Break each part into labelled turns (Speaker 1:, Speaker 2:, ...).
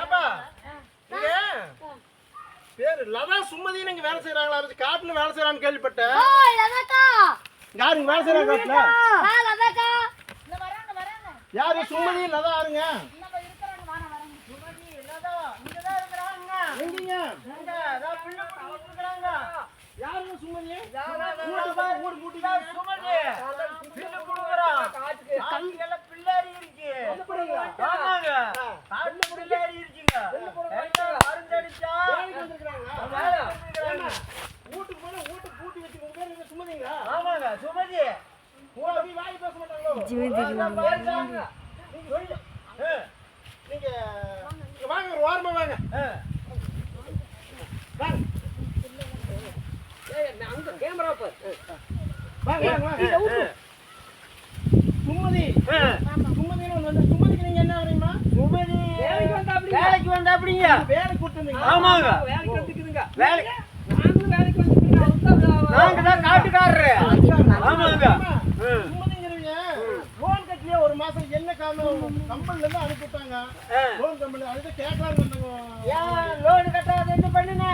Speaker 1: ஏப்பா இங்க பேரு லதா சுமதி நீங்க வேலை செய்யறாங்களா காட்டுல வேலை செய்யறான்னு கேள்விப்பட்டேன். யாருங்க வேலை செய்யறாங்க காட்டுல? யாரு சுமதி லதா யாருங்க? எங்கீங்க? சுமதி? கூட்டிட்டு வீட்டுக்கு போனா வீட்டுக்கு பூட்டி வச்சு உங்க பேரு என்ன சுமதிங்களா ஓ, அப்படி வாய் பேச மாட்டாங்களோ? நீங்க சொல்லு. ஆ, நீங்க வாங்க ஒரு ஓரமா வாங்க. வாங்க. வாங்க வாங்க வாங்க. சுமதி வந்து சுமதிக்கு நீங்க என்ன வரீங்களா
Speaker 2: வேலைக்கு வந்தா அப்படிங்க
Speaker 1: வேலை கூட்டு வந்தீங்களா
Speaker 2: ஆமாங்க.
Speaker 3: வேலைக்கு வந்துக்குதுங்க
Speaker 2: வேலை.
Speaker 3: நாங்களும் வேலைக்கு வந்துக்கிறோம்
Speaker 2: நாங்க தான் காட்டுக்காரரு. ஆமாங்க. ம்.
Speaker 1: சுமதிங்கிறவங்க லோன் கட்டலையே ஒரு மாசம் என்ன காரணம்? கம்பெனில இருந்து அனுப்பிவிட்டாங்க.
Speaker 2: ஆ.
Speaker 1: லோன் கம்பெனி அதுக்கு வந்தாங்க
Speaker 2: ஏன் லோன் கட்டாத என்ன பண்ணுன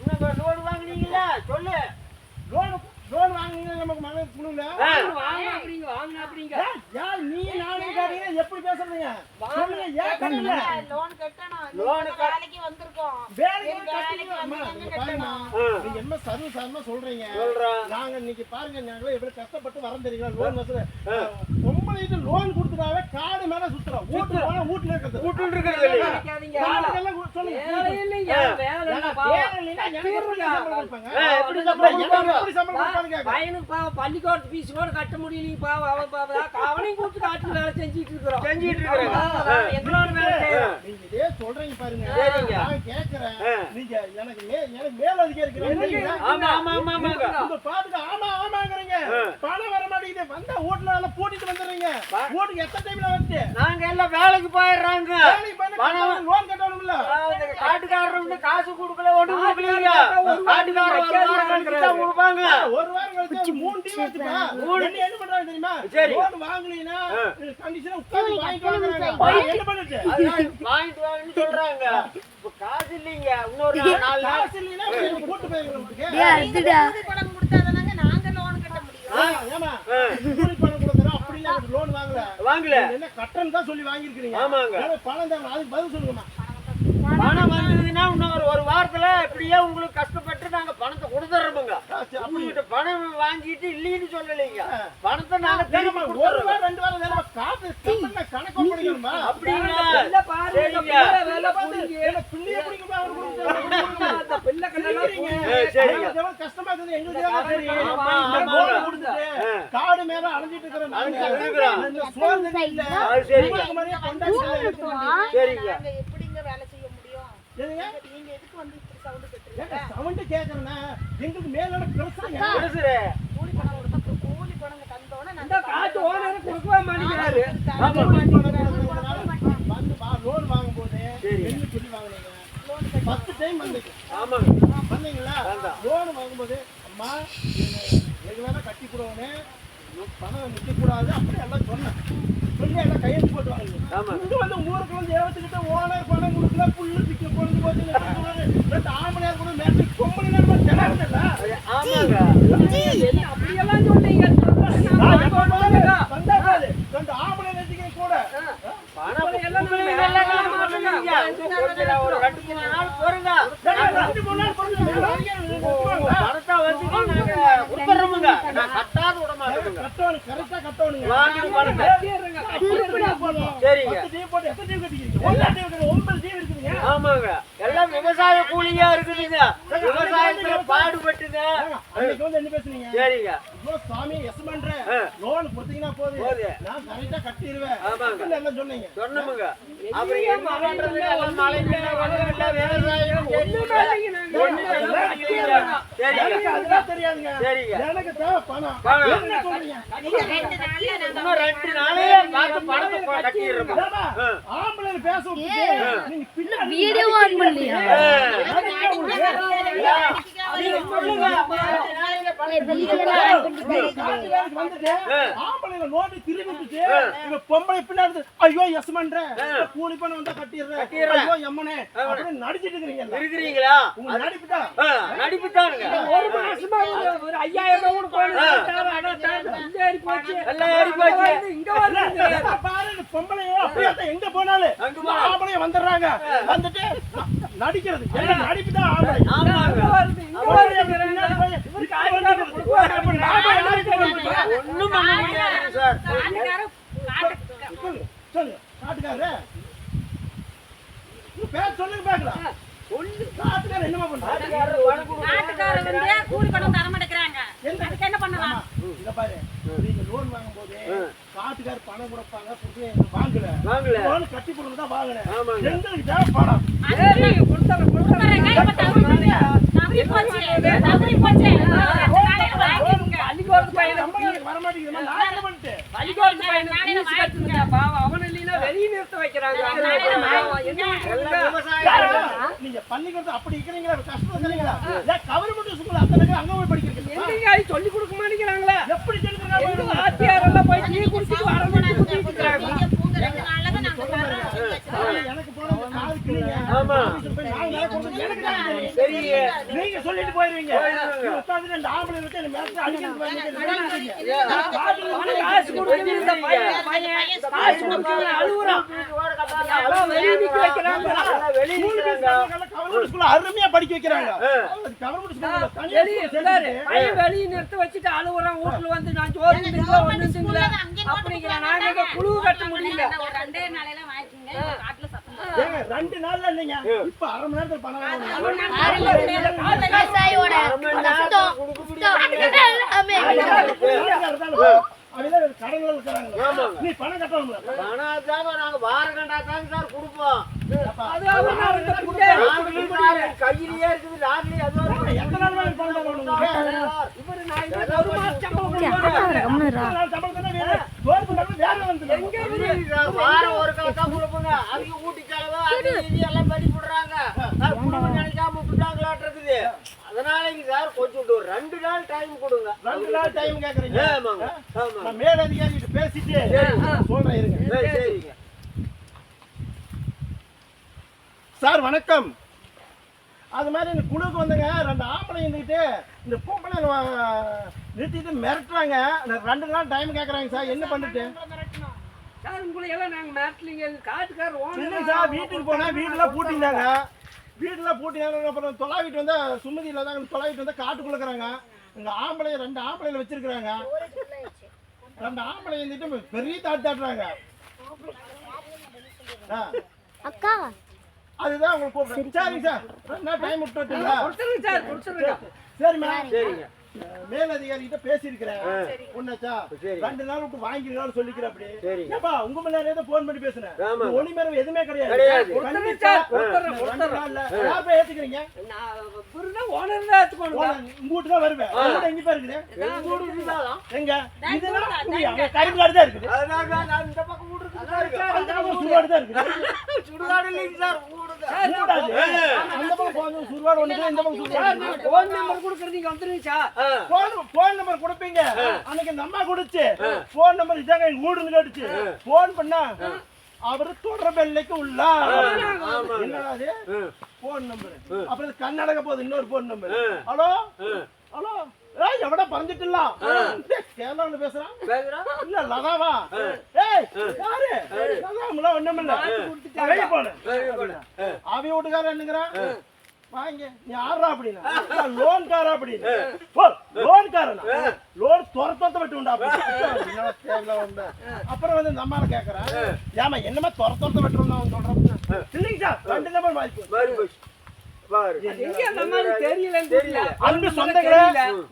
Speaker 2: இன்னும் லோன் வாங்குனீங்களா சொல்லு
Speaker 1: லோன் லோன் வாங்குனீங்க நமக்கு மகன் கொடுங்க
Speaker 2: ஆ.
Speaker 3: வாங்க அப்படிங்க வாங்க அப்படிங்க
Speaker 1: ஏன், ஏன் நீ நானும் காட்டுறீங்க எப்படி பேசுறீங்க சொல்லுங்க ஏன் கட்டல
Speaker 4: லோன் கட்டணும்
Speaker 2: லோன்
Speaker 4: நீங்க
Speaker 2: கட்ட-
Speaker 4: வேலைக்கு வந்திருக்கோம்
Speaker 1: வேலைக்கு
Speaker 4: எங்க
Speaker 1: கட்டுங்க
Speaker 4: வேலைக்கு
Speaker 1: அம்மா,
Speaker 4: வந்து
Speaker 1: இங்க
Speaker 4: எங்க
Speaker 1: பாருங்க
Speaker 2: ஆ.
Speaker 1: நீங்க என்ன சாதாரணமா சொல்றீங்க? நாங்க இன்னைக்கு பாருங்க நாங்களே எப்படி கஷ்டப்பட்டு வரோம் தெரியுங்களா? லோன் வசூல் பொம்பளைட்டு லோன் கொடுத்துட்டாவே காடு மேல சுத்துறோம் வீட்டுக்கு போனா வீட்டுல இருக்கிறது.
Speaker 2: வீட்டுல இருக்கிறது
Speaker 3: பள்ளிக்கூடத்து ஃபீஸ் கூட கட்ட முடியலைங்க பாவம் அவன் பாவம் அவனையும் கூப்பிட்டு காட்டு வேலை செஞ்சுட்டு இருக்கிறோம்.
Speaker 2: செஞ்சிட்டு இருக்கிறாங்க
Speaker 3: அதான் எங்களோட வேலை செய்யறோம்.
Speaker 1: நீங்க இதே சொல்றீங்க பாருங்க. நான் கேக்குறேன். நீங்க எனக்கு எனக்கு மேல அதிகாரிக்கு நன்றிங்களா?
Speaker 2: ஆமா ஆமா ஆமா
Speaker 1: உங்க பாட்டுக்கு ஆமா ஆமாங்கறீங்க. பணம் வர மாட்டேங்குது. வந்தா எல்லாம் பூட்டிட்டு வந்துடுறீங்க. வீட்டுக்கு எத்தனை டைம்ல வந்து
Speaker 2: நாங்க எல்லாம் வேலைக்கு போயிடுறாங்க. பணம்
Speaker 1: லோன் கட்டணும்ல
Speaker 2: காட்டுக்காரர் காசு கொடுக்கல ஒண்ணும் கொடுக்கலீங்க காட்டுக்காரர் ஒரு வாரம் கழிச்சு தான் கொடுப்பாங்க.
Speaker 1: ஒரு வாரம் கழிச்சு மூணு டீம் வச்சுப்பா என்ன என்ன பண்றாங்க தெரியுமா?
Speaker 2: சரி.
Speaker 1: லோன் வாங்கலைன்னா கண்டிஷனா உட்கார்ந்து வாங்கிட்டு வாங்குறாங்க. என்ன பண்ணுது
Speaker 2: வாங்கிட்டு வாங்கன்னு சொல்றாங்க. இப்ப காசு இல்லைங்க. இன்னொரு நாலு நாள்.
Speaker 1: காசு இல்லைன்னா உங்களுக்கு போட்டு போயிருங்க உங்களுக்கு
Speaker 4: கூலி பணம் கொடுத்தாதானங்க நாங்க லோன் கட்ட முடியும்.
Speaker 1: ஆ, ஏம்மா, கூலி பணம் கொடுக்குறோம், அப்படி இல்ல, loan வாங்கல.
Speaker 2: வாங்கல.
Speaker 1: என்ன கட்டணம் தான் சொல்லி வாங்கியிருக்கிறீங்க.
Speaker 2: ஆமாங்க.
Speaker 1: எனக்கு பணம் தேவை, அதுக்கு பதில் சொல்லுங்கம்மா.
Speaker 2: பணம் வந்ததுன்னா இன்னும் ஒரு ஒரு வாரத்துல இப்படியே உங்களுக்கு கஷ்டப்பட்டு நாங்க பணத்தை கொடுத்துறோமுங்க. உங்ககிட்ட பணம் வாங்கிட்டு இல்லைன்னு சொல்லலைங்க பணத்தை நாங்க திரும்ப கொடுத்துறோம்
Speaker 1: வாரம், ரெண்டு வாரம் வேலை, காசு கணக்கு படிக்கணுமா?
Speaker 2: அப்படிங்களா
Speaker 3: பிள்ளை பாருங்க, வேலை புரிஞ்சு.
Speaker 1: பிள்ளைய பிடிக்குமா?
Speaker 3: அந்த பிள்ளை
Speaker 1: எவ்வளவு கஷ்டமா இருக்குது, எங்களுக்கு. காடு மேல அலைஞ்சிட்டு
Speaker 2: இருக்கிறோம்.
Speaker 1: இல்ல.
Speaker 2: சரிங்க.
Speaker 4: எப்படிங்க வேலை செய்ய முடியும்? நீங்க எதுக்கு வந்து
Speaker 1: sound கேட்கறேன்னா, எங்களுக்கு மேலோட பிரச்சனை
Speaker 2: பேசுறே
Speaker 4: கூலி பணம்
Speaker 3: இந்த காட்டு ஓனர் கொடுக்கவே மாட்டேங்கிறாரு.
Speaker 1: வந்து வா- loan வாங்கும்போது
Speaker 2: சரி.
Speaker 1: என்ன சொல்லி வாங்குனீங்க? பத்து time வந்தீங்க.
Speaker 2: ஆமாங்க
Speaker 1: வந்தீங்களா? வாங்கும்போது, அம்மா, ஆ கட்டி கொடுக்கணும். பணம் நிக்கக்கூடாது, அப்படி எல்லாம் சொன்னேன். சொல்லி எல்லாம் கையெழுத்து போட்டு இங்க வந்து ஊருக்கு வந்து ஏவத்துக்கிட்ட owner பணம் கொடுக்கல, புல்லு திக்க கொண்டு போச்சு, ஆம்பளையார் கூட மேட்டு பொம்பளை நேரமா திணறதில்ல?
Speaker 2: ஆமாங்க.
Speaker 3: அப்படியெல்லாம் சொன்னீங்க.
Speaker 1: ரெண்டு ஆம்பளை வச்சுக்க கூட.
Speaker 2: பணம் எல்லாம் விவசாய கூலியா இருக்குதுங்க. விவசாயத்துல
Speaker 1: வந்து என்ன பேசுனீங்க?
Speaker 2: சரிங்க.
Speaker 1: சாமி எஸ் பண்றேன். லோன் கொடுத்தீங்கன்னா போதும்
Speaker 2: போது.
Speaker 1: நான் கரெக்டா கட்டிடுவேன் எல்லாம் சொன்னீங்க?
Speaker 2: சொன்னமுங்க.
Speaker 1: எனக்கு அதெல்லாம் தெரியாதுங்க.
Speaker 2: சரிங்க.
Speaker 1: எனக்கு தேவை பணம்.
Speaker 2: பணம்.
Speaker 1: என்ன சொல்றீங்க?
Speaker 4: ரெண்டு
Speaker 2: நாளே பணத்தை கட்டிடுறோம்.
Speaker 1: ஆம்பளை பேச
Speaker 5: வீடியோ ஆன் பண்ணலையா?
Speaker 1: நோண்டி திரும்பிட்டு, பொம்பளை பின்னாடி ஐயோ எஸ்மன்ற கூலி வந்தா கட்டிடுறேன். ஐயோ எம்மனே. அப்படின்னு நடிச்சிட்டு இருக்கிறீங்க
Speaker 2: இருக்கிறீங்களா?
Speaker 1: உங்க நடிப்புட்டா
Speaker 2: ஆ, நடிப்பு தானுங்க
Speaker 3: ஒரு மாசமா ஒரு- ஐயாயிரம் ரூபாய் போச்சு. இங்க வந்து
Speaker 1: எப்ப பாரு இந்த பொம்பளையோ அப்படியே எங்க போனாலும். ஆம்பளைங்க வந்துடுறாங்க. வந்துட்டு நடிக்கிறது. என்ன நடிப்பு தான் ஆம்பளை
Speaker 3: வருது.
Speaker 1: பின்னாடி போய் இப்ப வந்துட்டு அப்ப நாம யாருக்கு பண்ணுவோம்?
Speaker 2: ஒண்ணும் பண்ண முடியாதுங்க சார்
Speaker 4: காட்டுக்காரன் காட்டு
Speaker 1: சொல்லுங்க சொல்லுங்க காட்டுக்காரு நீ பேர் சொல்லுங்க பாக்கலாம் காட்டுக்காரர் என்னமா பண்றாரு
Speaker 4: காட்டுக்காரன் வந்து கூலி பணம் தர மாட்டேங்கிறாங்க அதுக்கு என்ன பண்ணலாம்
Speaker 1: இத பாரு நீங்க லோன் வாங்கும்போது காட்டுக்கார் பணம் கொடுப்பாங்க வாங்கல.
Speaker 2: வாங்கல.
Speaker 1: லோன் கட்டி கொடுத்து தான் வாங்கினேன். எங்களுக்கு தேவை பணம்.
Speaker 3: சரி, கொடுத்தாங்க, கொடுத்தாங்க.
Speaker 4: கொடுக்குறேங்க, இப்ப தவறி தவறி போச்சு. தவறி போச்சு. நாளையில வாங்கிக்கோங்க
Speaker 3: பள்ளிக்கூடத்து பையனை
Speaker 1: நம்ம எனக்கு வர மாட்டேங்குது. நான் என்ன பண்ணிட்டேன்
Speaker 3: பள்ளிக்கூடத்து பையனை
Speaker 4: நாளையில
Speaker 3: fees கட்டுங்க. பாவம், அவன் இல்லைன்னா வெளிய நிறுத்த
Speaker 1: நீங்க பள்ளிக்கூடத்து அப்படி இருக்கிறீங்களா கஷ்டம் ஏன் கவர்மெண்ட் ஸ்கூல் அத்தனை அங்க போய் படிக்கிறீங்க
Speaker 3: சொல்லிக் கொடுக்க மாட்டேங்கிறாங்களே
Speaker 1: எப்படி தெரிஞ்சுக்கிறாங்க
Speaker 3: வாத்தியார் எல்லாம் போய் டீ குடிச்சிட்டு வர மட்டும் குடிச்சிட்டு இருக்காங்க.
Speaker 4: நீங்க பூங்க ரெண்டு நாள்ல தான் நாங்க தரோம்
Speaker 1: எனக்கு போனது காது கிளிங்க
Speaker 2: ஆமா.
Speaker 1: ஆபீஸ்ல போய் நாலு நாள் கொடுத்து எனக்கு தான் தெரியும்.
Speaker 2: சரிங்க
Speaker 1: நீங்க சொல்லிட்டு போயிருவீங்க
Speaker 2: போயிருவாங்க.
Speaker 1: நீங்க உட்கார்ந்து ரெண்டு ஆம்பளை விட்டு என்ன மேல அடிக்கிறது பாருங்க.
Speaker 3: அவனுக்கு காசு கொடுக்கணும், இந்த பையன், பையன் காசு கொடுக்கணும், அழுகுறான். எல்லாம் வெளிய நிக்க வைக்கிறாங்க.
Speaker 2: வெளியே
Speaker 1: ஸ்கூல்
Speaker 2: நிக்கிறாங்க.
Speaker 1: கவர்மெண்ட் ஸ்கூல்ல அருமையா படிக்க வைக்கிறாங்க கவர்மெண்ட் ஸ்கூல்ல
Speaker 3: வெளிய பையன் வெளிய நிறுத்த வச்சுட்டு அழுகுறான், வீட்டுல வந்து நான் ஒண்ணும் திங்கல.
Speaker 4: அங்கே
Speaker 3: அப்படிங்கிறான். நாங்க குழு கட்ட முடியல.
Speaker 4: ரெண்டே நாளையில வாங்கிக்கோங்க காட்டுல
Speaker 1: ரெண்டு நாள்ல இல்லைங்க. இப்ப அரை மணி நேரத்துல கடன்ல இருக்கிறாங்க. நீ பணம் கட்டணும்ல.
Speaker 2: பணம் நாங்க வாரம் கண்டா தாங்க சார் கொடுப்போம். கையிலேயே இருக்குது லாரிலேயே அது
Speaker 1: எத்தனை நாள் வேலைக்கு பணம் தரணும்?
Speaker 3: இவரு நான் ஒரு மாசம் சம்பளம் கொடுக்கணும்.
Speaker 1: சம்பளம் வேணும்?
Speaker 2: வாரம் ஒரு கால் தான் கொடுப்போங்க. அதுக்கு ஊட்டி செலவு அது இது எல்லாம் பண்ணி விடுறாங்க அது குடும்பம் நினைக்காம விட்டுட்டாங்களாட்டு இருக்குது அதனாலங்க சார் கொஞ்சம் ஒரு ரெண்டு நாள் டைம் கொடுங்க.
Speaker 1: ரெண்டு நாள் டைம் கேக்குறீங்க?
Speaker 2: ஆமாங்க.
Speaker 1: நான் மேலதிகாரிகிட்ட பேசிட்டு சொல்றேன் இருங்க.
Speaker 2: சரி சரிங்க.
Speaker 1: சார் வணக்கம். அது மாதிரி இந்த குழுக்கு வந்துங்க ரெண்டு ஆம்பளை இருந்துக்கிட்டு இந்த பொம்பளை நிறுத்திட்டு மிரட்டுறாங்க. ரெண்டு நாள் டைம் கேட்குறாங்க சார். என்ன பண்ணிட்டு
Speaker 3: சார் உங்களை எல்லாம் நாங்க மிரட்டலிங்க காட்டுக்காரர்
Speaker 1: இல்லை
Speaker 3: ஓனர்
Speaker 1: சார் வீட்டுக்கு போனால் வீட்டில் பூட்டினாங்க வீட்டில் பூட்டினாங்க அப்புறம் தொலாவிட்டு வந்தா சுமதியில் தான் தொலாவிட்டு வந்தால் காட்டுக்குள்ள இருக்கிறாங்க. இங்கே ஆம்பளை ரெண்டு ஆம்பளையில் வச்சிருக்கிறாங்க. ரெண்டு ஆம்பளை இருந்துட்டு பெரிய தாட்டு தாட்டுறாங்க. ஆ.
Speaker 5: அக்கா.
Speaker 1: அதுதான் உங்களுக்கு கூப்பிடுறேன் சரிங்க சார். நாள் டைம் விட்டு வச்சுங்களா
Speaker 3: கொடுத்துருங்க சார் கொடுத்துருங்க.
Speaker 1: சரிம்மா.
Speaker 2: சரிங்க.
Speaker 1: மேலதிகாரிகிட்ட பேசியிருக்கிறேன். உன்னாச்சா
Speaker 2: சரி.
Speaker 1: ரெண்டு நாள் விட்டு வாங்கிருக்கான்னு சொல்லிக்கிறேன் அப்படி. ஏப்பா உங்க முன்னாடி போன் பண்ணி பேசுனேன். ஒளி மரம் எதுவுமே கிடையாது. யார் போய் ஏத்துக்கிறீங்க?
Speaker 3: ஓனர் தான்
Speaker 1: உங்க வீட்டு தான் வருவேன். எங்க இருக்குது இதெல்லாம் தான். இருக்குது.
Speaker 2: நான் இந்த பக்கம்
Speaker 1: சுடுகாடு தான் இருக்குது.
Speaker 2: சுடுகாடு இல்லைங்க சார் ஊடு தான்.
Speaker 1: சுடுகாடு. அந்த பக்கம் போன சுடுகாடு ஒண்ணு இருக்குது, இந்த பக்கம் சுடுகாடு.
Speaker 3: ஃபோன் நம்பர் கொடுக்குறது நீங்க வந்துருங்க சார்.
Speaker 1: போன் போன் நம்பர் கொடுப்பீங்க. அன்னைக்கு இந்த அம்மா கொடுச்சு போன் நம்பர் இதாங்க வீடுன்னு கேட்டுச்சு. போன் பண்ணா அவரு தொடர்பு எல்லைக்கு உள்ளா
Speaker 2: ஆமா.
Speaker 1: என்னடா அது?
Speaker 2: ம்.
Speaker 1: போன் நம்பர் அப்புறம் கர்நாடக போகுது இன்னொரு போன் நம்பர். ஹலோ. ஹலோ? ஏய் எவட பறந்துட்டுலாம். கேரளாவில் பேசுறான்?
Speaker 2: பேசுறா?
Speaker 1: இல்ல லதாவா? ஏய் யாரு? லதாமுல ஒண்ணுமில்ல. வெளிய போனேன்
Speaker 2: வெளிய போனேன். ஆ.
Speaker 1: அவன் வீட்டுக்காரன் என்னங்கிறான்? வாங்க. நீ ஆடுறா அப்படின்னா? லோன் காரா அப்படின்னு? லோன் காரனா லோன் துர துரத்த விட்டு உண்டா அப்புறம் வந்து இந்த அம்மாவை கேக்குறேன் ஏமா என்னமா துர துரத்த விட்டுருந்தா அவன் சொல்றான் இல்லைங்க சார் ரெண்டு நம்பர் மாறிக்கும் அன்பு சொந்தங்களே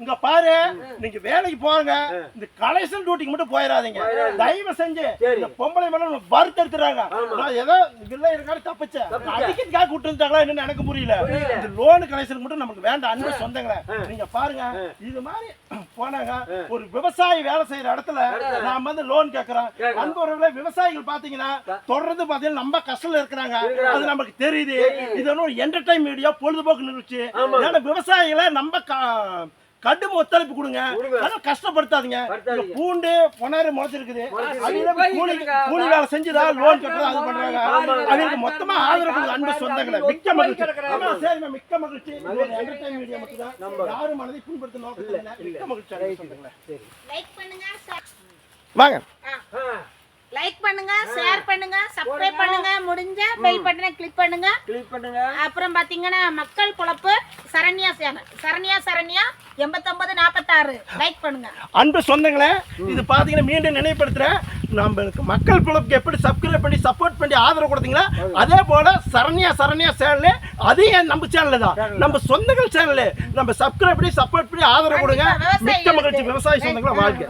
Speaker 1: இங்க பாரு நீங்க வேலைக்கு போங்க இந்த கலெக்ஷன் டியூட்டிக்கு மட்டும் போயிடாதீங்க. தயவு செஞ்சு. இந்த பொம்பளை மேல வறுத்தெடுத்துறாங்க. நான் ஏதோ வில்லை இருக்காரு தப்பிச்சேன். அடிக்கிறதுக்காக கூட்டு வந்துட்டாங்களா என்னன்னு எனக்கு புரியல. இந்த லோன் கலெக்ஷன் மட்டும் நமக்கு வேண்டாம். அன்பு சொந்தங்களே. நீங்க பாருங்க. இது மாதிரி போனாங்க. ஒரு விவசாயி வேலை செய்யற இடத்துல நாம வந்து லோன் கேக்குறோம். அன்புறவுல விவசாயிகள் பாத்தீங்கன்னா தொடர்ந்து பாத்தீங்கன்னா நம்ம கஷ்டம் இருக்கிறாங்க. அது நமக்கு தெரியுது. இது ஒரு என்டர்டைன் மீடியா பொழுதுபோக்கு நிகழ்ச்சி. ஏன்னா விவசாயிகளை நம்ம கா- கடும் ஒத்துழைப்பு கொடுங்க. அதெல்லாம் கஷ்டப்படுத்தாதீங்க. பூண்டு பொனாறு முளைச்சிருக்குது. கூலி. கூலி வேலை செஞ்சுதா லோன் கட்டுறதா அது பண்றாங்க. அவங்களுக்கு மொத்தமா ஆதரவு அன்பு சொந்தங்களை. மிக்க மகிழ்ச்சி. சரிம்மா மிக்க மகிழ்ச்சி. என்டர்டைன் மீடியா மட்டும் தான். யாரும் மனதை புண்படுத்த நோக்கம் மிக்க மகிழ்ச்சி. வாங்க.
Speaker 4: லைக் பண்ணுங்க ஷேர் பண்ணுங்க சப்ஸ்கிரைப் பண்ணுங்க முடிஞ்ச பெல் பட்டனை கிளிக் பண்ணுங்க.
Speaker 2: கிளிக் பண்ணுங்க.
Speaker 4: அப்புறம் பாத்தீங்கன்னா மக்கள் பொழப்பு சரண்யா சேனல். சரண்யா சரண்யா எண்பத்தொன்பது நாற்பத்தாறு லைக் பண்ணுங்க.
Speaker 1: அன்பு சொந்தங்களே இது பாத்தீங்கன்னா மீண்டும் நினைவுபடுத்துறேன். நம்மளுக்கு மக்கள் பொழப்புக்கு எப்படி சப்ஸ்கிரைப் பண்ணி சப்போர்ட் பண்ணி ஆதரவு கொடுத்தீங்களா அதே போல சரண்யா சரண்யா சேனல் அதையும் நம்ம சேனல் தான். நம்ம சொந்தங்கள் சேனல் நம்ம சப்ஸ்கிரைப் பண்ணி சப்போர்ட் பண்ணி ஆதரவு கொடுங்க. மிக்க மகிழ்ச்சி. விவசாய சொந்தங்களை வாழ்க்கை